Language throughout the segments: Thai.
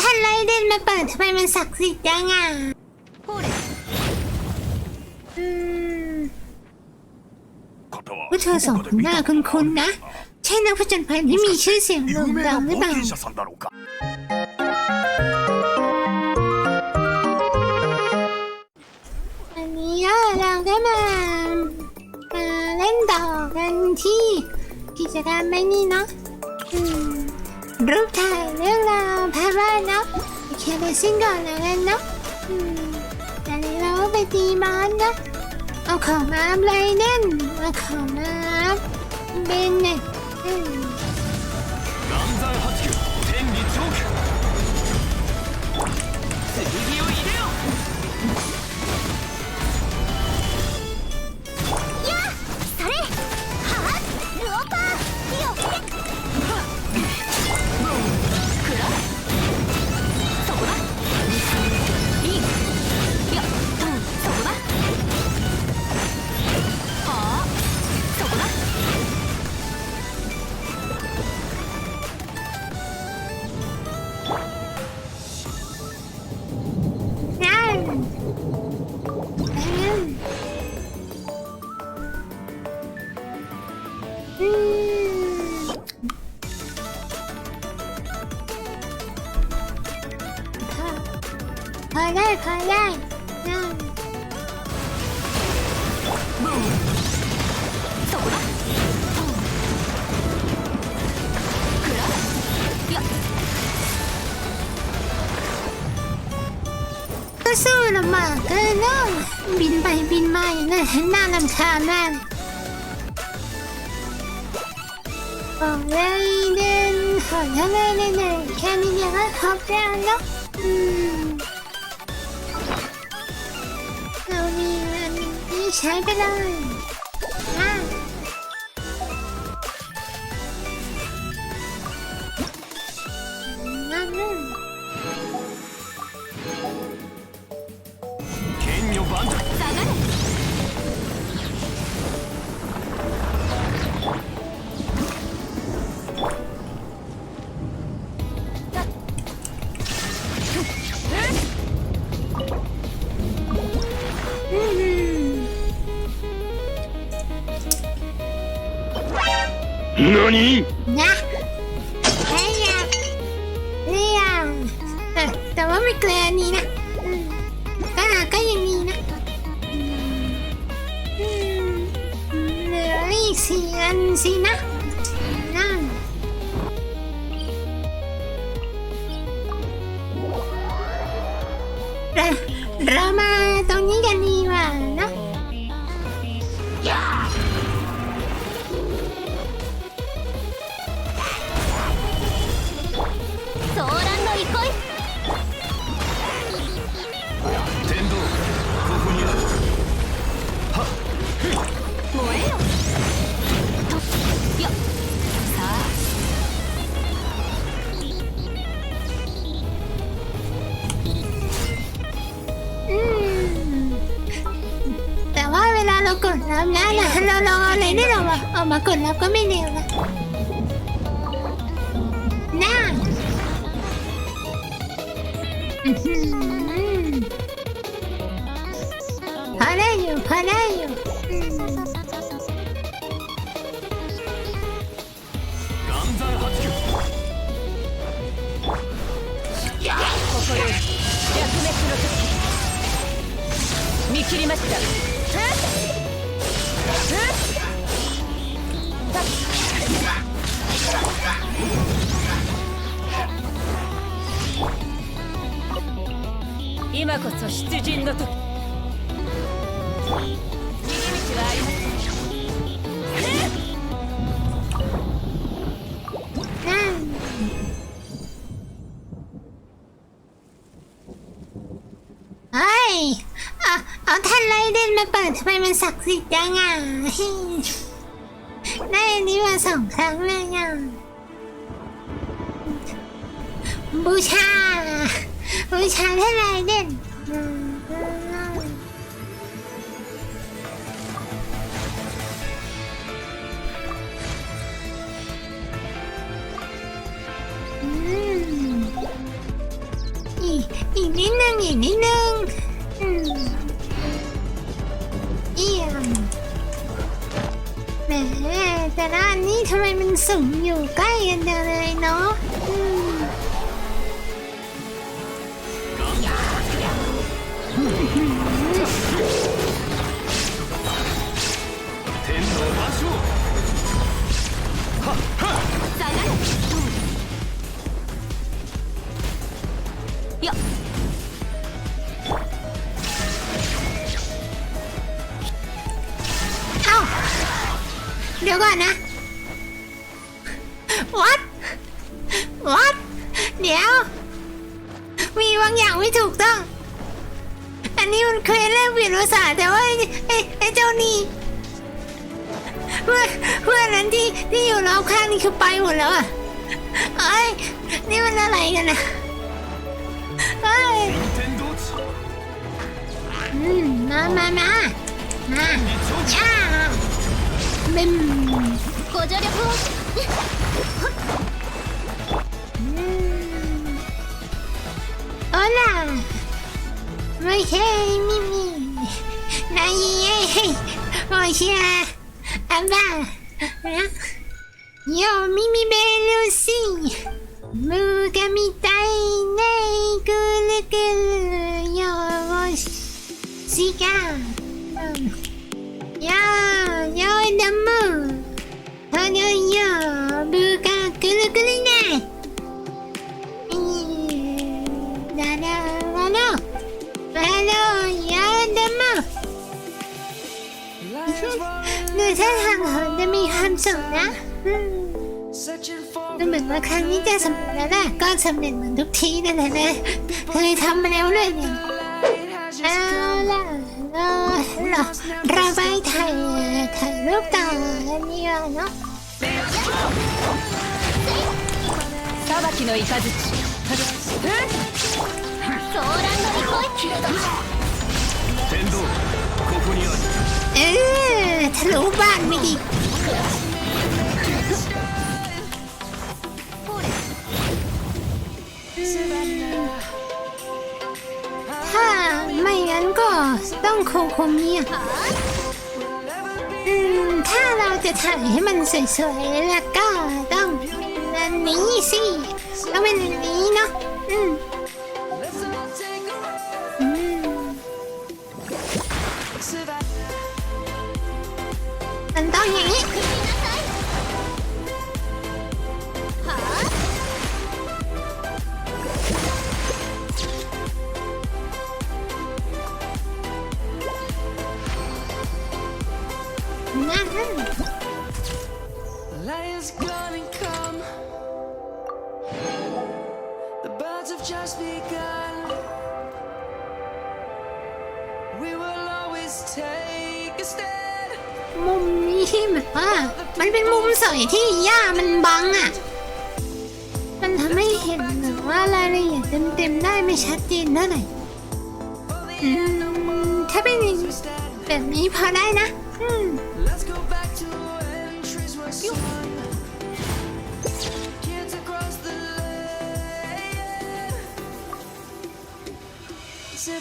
ท่านไรเดนมาเปิดทำไมมันศักดิ์สิทธิ์จังอะอืมพวกเธอสองคนหน้าคุ้นๆนะ ใช่นักผจญภัยที่มีชื่อเสียงโด่งดังหรือเปล่าอันนี้เราได้มามาเล่นต่อกันที่กิจกรรมไม่นี่เนาะอืม รูปถ่ายเรื่องราวภาพวาดเนาะเคียไปสิ่งก่อนแล้วกันเนาะอืมอันนี้เราก็ไปตีมอนนะเอาของมาอะไรแน่นเอาของมาอัพเบนเนี่ย พอได้พอได้นั่งก็สู้ลำบากเกินแล้วบินไปบินมาอย่างนั้ยน่าลำคาญมากบอกเลยเดินหอนทำไมเลยแค่นี้ก็พบแล้วเนาะ ใช้ไปเลย に 나꾸미네요나 바라요 바라요 야! ここより 100m の時見切りました今こそ出陣の時逃げ道はありません นั่นเฮ้ยเอาเอาท่านไรเดนมาเปิดทำไมมันศักดิ์สิทธิ์จังอ่ะได้อันนี้มาสองครั้งเลยอ่ะบูชา บูชาท่านไรเดนอืมอืมอีกนิดนึงอืมเยี่ยมแหมแต่ละอันนี้ทำไมมันสูงอยู่ใกล้กันจังเลยเนาะ ก่อนนะ what what เดี๋ยว มีบางอย่างไม่ถูกต้อง อันนี้มันเคยเล่นผิดภาษาแต่ว่าไอ้ไอ้เจ้านี่เพื่อนเพื่อนนั้นที่ที่อยู่รอบข้างนี่คือไปหมดแล้วอะเอ้ยนี่มันอะไรกันนะเอ้ยอืมมามามามาจ้า めん。ご助力を。ほらむへいみみないえ。いおひゃあば。よみみべるし。むがみたいね。くるくる。よし。しが ฮันย่ยบูกากุลุกุลุนะดาดาลาโลฮัลโหลยาดัมมาดูท่าทางเขามีความสุขนะดูเหมือนว่าครั้งนี้จะสำเร็จแล้วแหละก็สำเร็จเหมือนทุกทีนั่นแหละนะเคยทำมาแล้วเลยเนี่ยเอาล่ะเราเราไป ถ่ายถ่ายรูปต่ออันนี้ว่าเนาะ 裁きの雷ソーランドに来い天道ここにある เออทะลุบ้านไม่ดีถ้าไม่งั้นก็ต้องโคโคเมียอืม ถ้าเราจะถ่ายให้มันสวยๆแล้วก็ต้องอันนี้สิต้องเป็นอันนี้เนาะ นั่น Lion's gonna come. The birds have just begun. We will always take a stand. มุมนี้แบบว่า มันเป็นมุมสวยที่หญ้ามันบังอะ มันทำให้เห็นแบบว่ารายละเอียดเต็มๆได้ไม่ชัดเจนเท่าไหร่อืมถ้าเป็นแบบนี้พอได้นะ อืม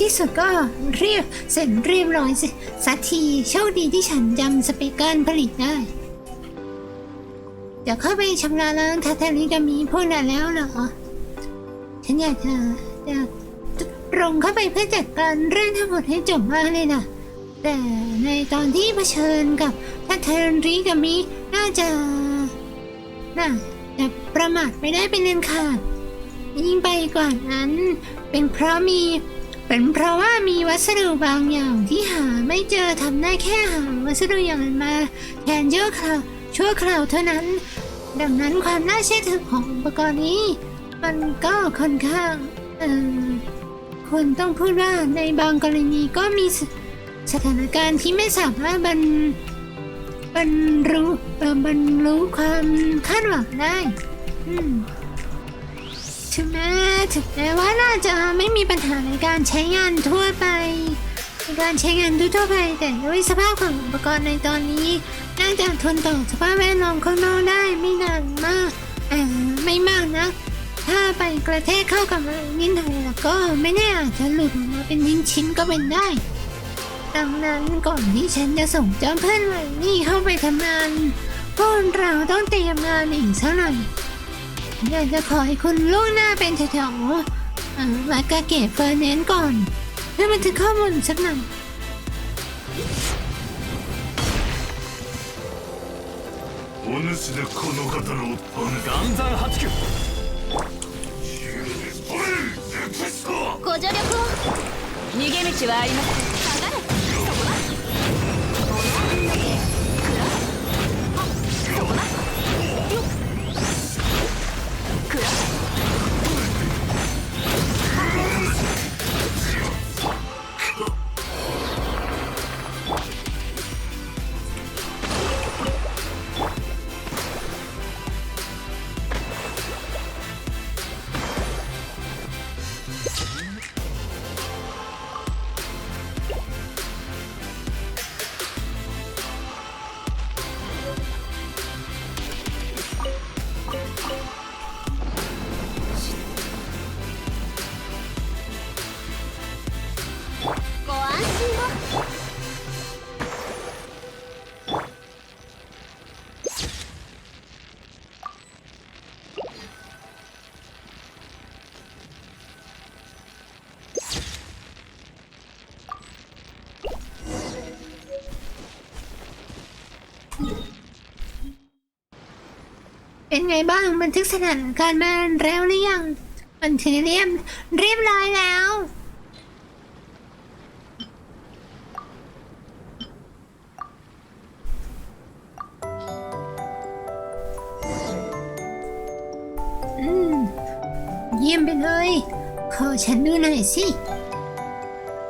ที่สุดก็เรียบเสร็จเรียบร้อยส,สักทีโชคดีที่ฉันจำสเปกเกิลผลิตได้ เดี๋ยวเข้าไปชำระล้างทาทาริกามีพวกนั้นแล้วเหรอ ฉันอยากจะจะตรงเข้าไปเพื่อจัดการเรื่องทั้งหมดให้จบมากเลยนะแต่ในตอนที่เผชิญกับทาทาริกามีน่าจะน่าจะประมาทไม่ได้เป็นเด็นขาดยิ่งไปกว่านั้น เป็นเพราะมี เป็นเพราะว่ามีวัสดุบางอย่างที่หาไม่เจอทำได้แค่หาวัสดุอย่างนั้นมาแทนชั่วคราวชั่วคราวเท่านั้น ดังนั้นความน่าเชื่อถือของอุปกรณ์นี้ มันก็ค่อนข้างเออคนต้องพูดว่าในบางกรณีก็มีสถานการณ์ที่ไม่สามารถบรรบรรู้บรรลุความคาดหวังได้ อืม ถึงแม้ถึงแม้ว่าน่าจะไม่มีปัญหาในการใช้งานทั่วไปในการใช้งานทั่วไป แต่ด้วยสภาพของอุปกรณ์ในตอนนี้น่าจะทนต่อสภาพแวดล้อมข้างนอกได้ไม่นานมากไม่มากนะถ้าไปกระแทกเข้ากับอะไรนิดหน่อยแล้วก็ไม่แน่อาจจะหลุดออกมาเป็นชิ้นๆก็เป็นได้ดังนั้นก่อนที่ฉันจะส่งเจ้าเพื่อนใหม่นี่เข้าไปทำงานพวกเราต้องเตรียมงานอีกสักหน่อย อยากจะขอให้คุณล่วงหน้าเป็นแถวๆอ่ามากาเกะเฟอร์เนนซ์ก่อน เพื่อบันทึกข้อมูลสักหน่อย お主でこの方のお岩山八九おいエクスコご助力を逃げ道はありません下がれ เป็นไงบ้างบันทึกสถานการณ์มาแล้วหรือยังบันทึกเรียบเรียบร้อยแล้ว อืม เยี่ยมไปเลย ขอฉันดูหน่อยสิ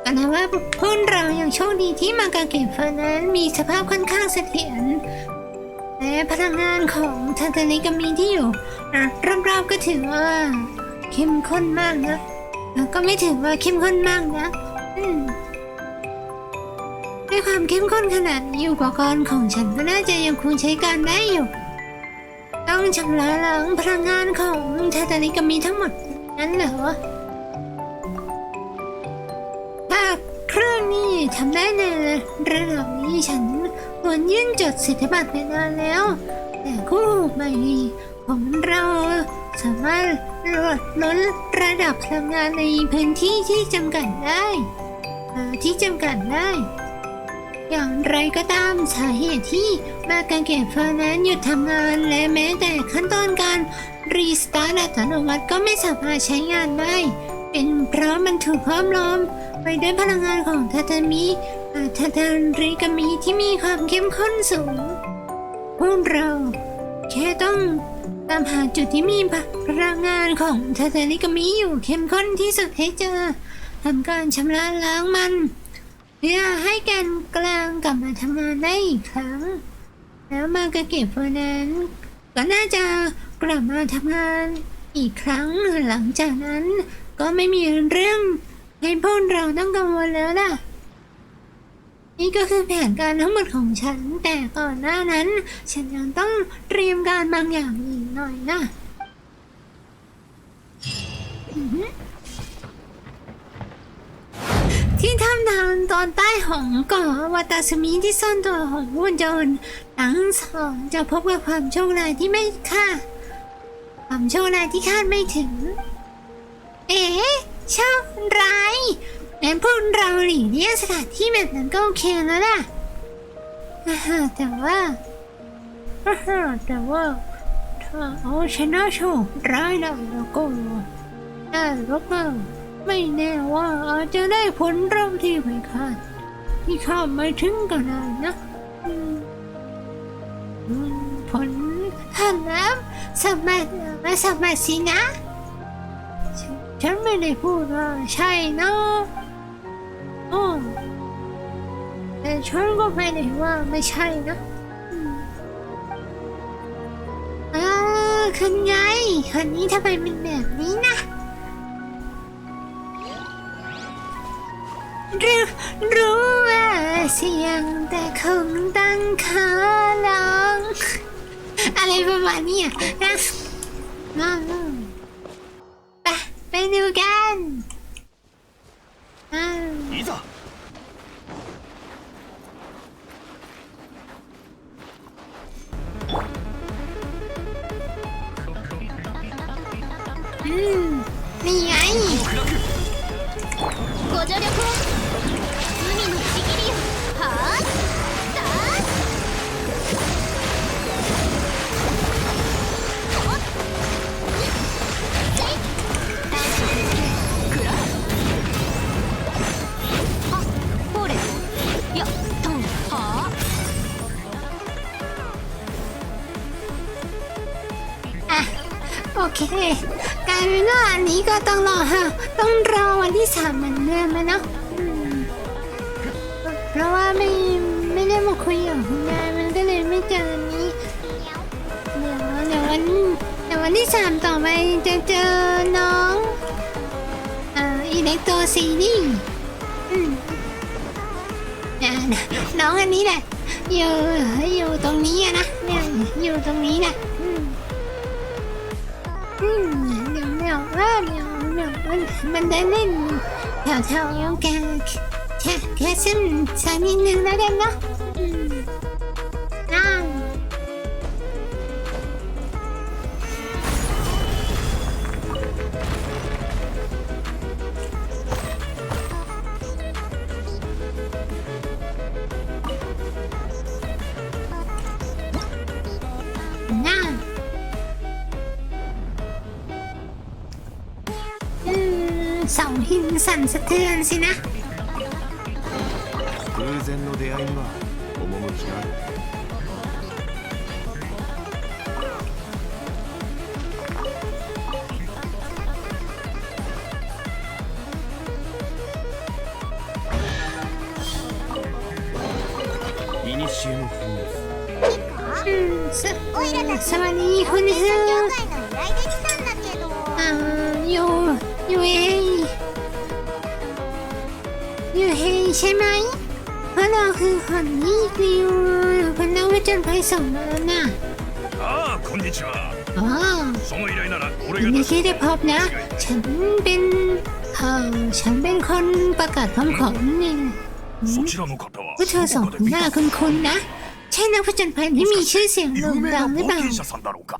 ก็นะว่าพวกเรายังโชคดีที่มากาเก็บฟ้านั้นมีสภาพค่อนข้างเสถียร และพลังงานของทาตนิกามีที่อยู่รอบๆก็ถือว่าเข้มข้นมากนะแล้วก็ไม่ถือว่าเข้มข้นมากนะด้วยความเข้มข้นขนาดนี้อุปกรณ์ของฉันก็น่าจะยังคงใช้การได้อยู่ ต้องชำระล้างพลังงานของทาตานิกามีทั้งหมดนั้นเหรอถ้าเครื่องนี้ทำได้ในระดับนี้ฉัน ควรยื่นจดสิทธิบัตรไปนานแล้ว แต่คู่ใหม่ของเราสามารถลดลดระดับพลังงานในพื้นที่ที่จำกัดได้ที่จำกัดได้ อย่างไรก็ตามสาเหตุที่มาการเก็บเฟอร์นั้นหยุดทำงานและแม้แต่ขั้นตอนการรีสตาร์ทอัตโนมัติก็ไม่สามารถใช้งานได้ เป็นเพราะมันถูกห้อมล้อม ไปด้วยพลังงานของทาตามิ อาทาทานริกามีที่มีความเข้มข้นสูง พวกเรา แค่ต้องตามหาจุดที่มีพลังงานของทาทาริกามีอยู่เข้มข้นที่สุดให้เจอทำการชำระล้างมันเพื่อให้แกนกลางกลับมาทำงานได้อีกครั้ง แล้วมากาเก็บเฟอร์นั้น ก็น่าจะกลับมาทำงานอีกครั้งหลังจากนั้น ก็ไม่มีเรื่องให้พวกเราต้องกังวลแล้วล่ะ นี่ก็คือแผนการทั้งหมดของฉัน แต่ก่อนหน้านั้น ฉันยังต้องเตรียมการบางอย่างอีกหน่อยนะที่ทำทางตอนใต้ของเกาะวาตาสมิที่ซ่อนตัวของหุ่นยนต์ทั้งสองจะพบกับความโชคร้ายที่ไม่คาดความโชคร้ายที่คาดไม่ถึง เอ๊ะโชคร้าย งั้นพวกเราหลีกเลี่ยงสถานที่แบบนั้นก็โอเคแล้วล่ะอ่าฮะแต่ว่าอ่าฮะแต่ว่าถ้าเอาชนะโชคร้ายได้แล้วก็ได้แล้วก็ไม่แน่ว่าอาจจะได้ผลเราที่ไม่คาดที่คาดไม่ถึงก็ได้นะผลท่านน้ำสมัครมาสมัครสินะ ฉันไม่ได้พูดว่าใช่เนาะ อแต่ฉันก็ไม่ได้ว่าไม่ใช่นะอืมอ่าคุณไงคนนี้ทำไมเป็นแบบนี้นะรู้รู้ว่าเสียงแต่คงตั้งขาลองอะไรประมาณนี้นะอืมไปไปดูกัน อ่าายเป็นว่าอันนี้ก็ต้องรอฮะต้องรอวันที่สามเหมือนเดิมนะเนาะอืมเพราะว่าไม่ไม่ได้มาคุยกับคุณยายมันก็เลยไม่เจออันนี้ เดี๋ยวเดี๋ยววันเดี๋ยววันที่สามต่อไปจะเจอน้องอ่าอิเล็กโตซีนี่อืมอ่าน้องอันนี้แหละอยู่อยู่ตรงนี้อะนะเนี่ยอยู่ตรงนี้แหละอืมอืม วเดี๋ยวว่าเดี๋ยวเดี๋ยวมันมันได้เล่นแถวแถวๆแกแค่แค่เส้นสักนิดนึงแล้วกันเนาะ สั่นสะเทือนสินะ 偶然の出会いには ใช่ไหมเพราะเราคือคนนี้คือคนเราไปจนไปส่งมาแล้วนะ ああこんにちは อ๋อ その依頼なら俺 ยิน が ดี 出す ที่ได้พบนะ ฉันเป็นเออฉันเป็นคนประกาศคำขอนี่ そちらの方は ผู้เธอสองคนหน้าคุ้นๆนะ ใช่นักผจญภัยที่มีชื่อเสียงโด่ง 有名 ดั な งหรือ 冒 เปล่า 険者さんだろうか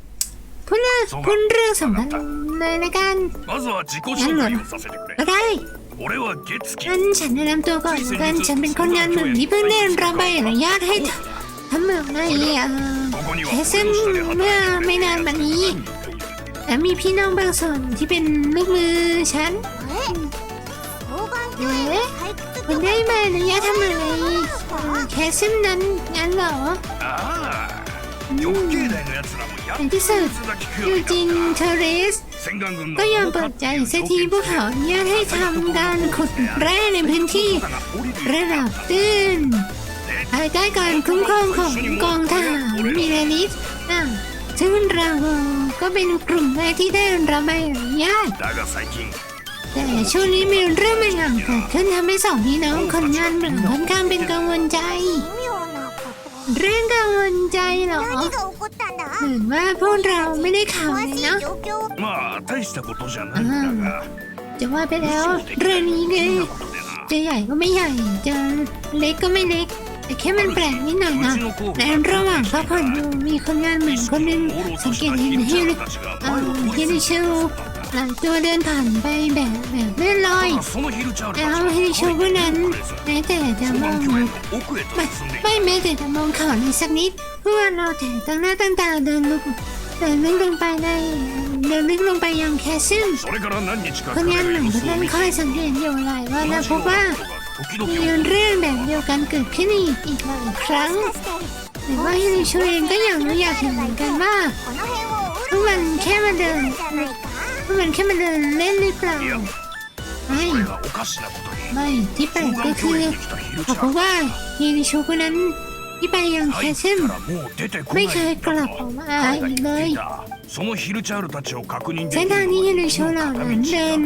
พูดเรื่องพูดเรื่องสำคัญเลยละกัน まずは自己紹介をさせてくれ ก็ได้ 俺は月月 ฉันฉันแนะนำตัวก่อนกันฉันเป็นคนงานหนุ่มที่เพิ่งได้รับใบอนุญาตให้ทำเมืองในเทสเซนเมื่อไม่นานมานี้และมีพี่น้องบางส่วนที่เป็นลูกมือฉันเอ๊ะคุณได้มาอนุญาตทำอะไรแคสเซนนั้นงั้นเหรอในที่สุดยูจินเทอริส ก็ยังเปิดใจเสียทีพวกเขาอนุาให้ทำการขุดแร่ในพื้นที่ระดับตื้นภายใต้การคุ้มครองของกองทหารมีเลนิสนะซึ่งเราก็เป็นกลุ่มแรกที่ได้รับใบอนุญาตแต่ช่วงนี้มีเรื่องบางอย่างเกิดขึ้นทำให้สองพี่น้องคนงานเหมืองค่อนข้างเป็นกังวลใจ เรื่องกังวลใจเหรอ と何が起こったんだ หรือว่าพวกเราไม่ได้ข่าว 詳 เลย しい เนาะ 状況をまあ大したことじゃないんだが จะว่าไปแล้วเรื่องนี้เนี่ย ことでな จะใหญ่ก็ไม่ใหญ่ จะเล็กก็ไม่เล็ก แต่แค่มันแปลกนิดหน่อยนะในระหว่างพักผ่อนอยู่มีคนงานเหมือนคนหนึงสังเกตเห็นฮิริเอ่อฮิริชู หลางตัวเดินผ่านไปแบบแบบเลื่อนลอยแต่เอาให้ชมผู้นั้นแม้แต่จะมองไม่ไม่แม้แต่จะมองเขาในสักนิดเพื่อเราแต่ตั้งหน้าตั้งตาเดินลุกเดินลึกลงไปในเดินลึกลงไปยังแคสซึ่งคนงานหนุ่มคนนั้นค่อยสังเกตอยู่หลายวันแล้วพบว่ามีเรื่องแบบเดียวกันเกิดขึ้นอีกอีกหลายครั้งแต่ว่าฮิริชูเองก็อยางรู้อยากเห็นเหมือนกันว่าเพราะวันแค่มาเดิน มันแค่มาเดินเล่นหรือเปล่าไม่ไม่ที่แปลกก็คือเพราะว่าฮีริโชคนนั้นที่ไปยังแคชเชนไม่เคยกลับออกมาอีกเลยเส้นทางที่ฮิริโชเหล่านั้นเดิน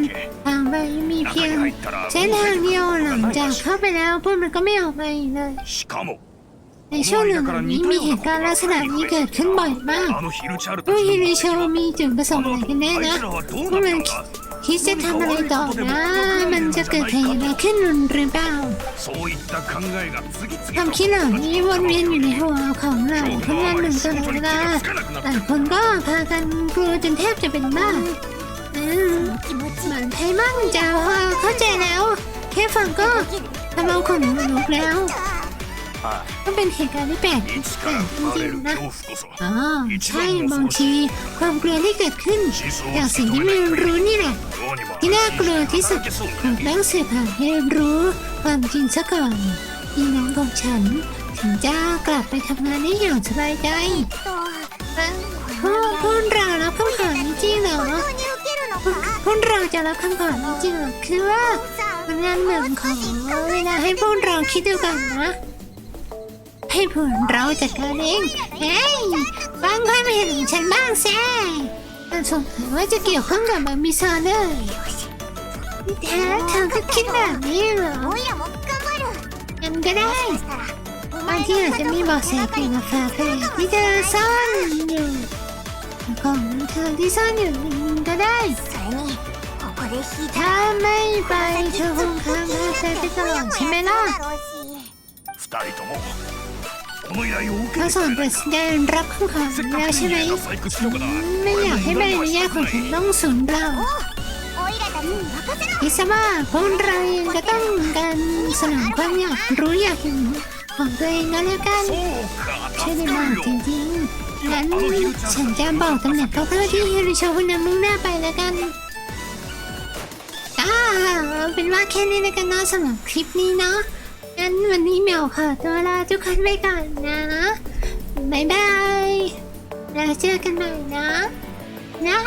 ทางไปมีเพียงเส้นทางเดียวหลังจากเข้าไปแล้วพวกมันก็ไม่ออกมาอีกเลย ในช่วงหนึ่งนี้มีเหตุการณ์ลักษณะนี้เกิดขึ้นบ่อยมากพวกฮิริโชว์มีจุดประสงค์อะไรกันแน่นะพวกมันคิดจะทำอะไรต่อนะ มันจะเกิดเหตุอะไรขึ้นหรือเปล่าความคิดเหล่านี้วนเวียนอยู่ในหัวของเราทุกวันหนึ่งตลอดเวลาหลายคนก็พากันกลัวจนแทบจะเป็นบ้าเหมือนไพ่มั่งจะเข้าใจแล้ว แค่ฟังก็ทำเอาขนลุกแล้ว มันเป็นเหตุการณ์ที่แปลกจริงๆนะอ๋อใช่บางทีความกลัวที่เกิดขึ้นจากสิ่งที่ไม่รู้นี่แหละที่น่ากลัวที่สุดเราต้องเสือบหาให้รู้ความจริงซะก่อนอีน้องของฉันถึงจะกลับไปทำงานได้อย่างสบายใจพ่อพวกเรารับคำขอนี้จริงเหรอพวกเราจะรับคำขอนี้จริงเหรอคือว่ามันงานเหมือนของเวลาให้พวกเราคิดดูกันนะ ให้พวกเราจัดการเองเฮ้ยฟังความเห็นฉันบ้างแซ่ฉันสงสัยว่าจะเกี่ยวข้องกับมามิซอเลยแท้เธอก็คิดแบบนี้เหรองั้นก็ได้ บางที่อาจจะมีบาะแสเกี่ยวกับฝาแฝดที่เธอซ่อนอยู่ของเธอที่ซ่อนอยู่ก็ได้ถ้าไม่ไปเธอคงค้างคาใจไปตลอดใช่ไหมล่ะ ทั้งสองเปิดเดนรับข้คำขอแล้วใช่ไหมไม่อยากให้แม่อนุญาตของฉันต้องสูญเปล่าอิสมาพวกเรายังจะต้องการสนองความอยากรู้อยากเห็นของตัวเองก็แล้วกันใช่ไหมล่ะจริงๆงั้นฉันจะบอกตำแหน่งเคาน์เตอร์ที่เฮิริโชคุณนำมุ่งหน้าไปแล้วกันอ่าเป็นว่าแค่นี้แล้วกันเนาะสำหรับคลิปนี้เนาะ งั้นวันนี้เมียวขอตัวลาทุกคนไปก่อนนะบายบายแล้วเจอกันใหม่นะนะ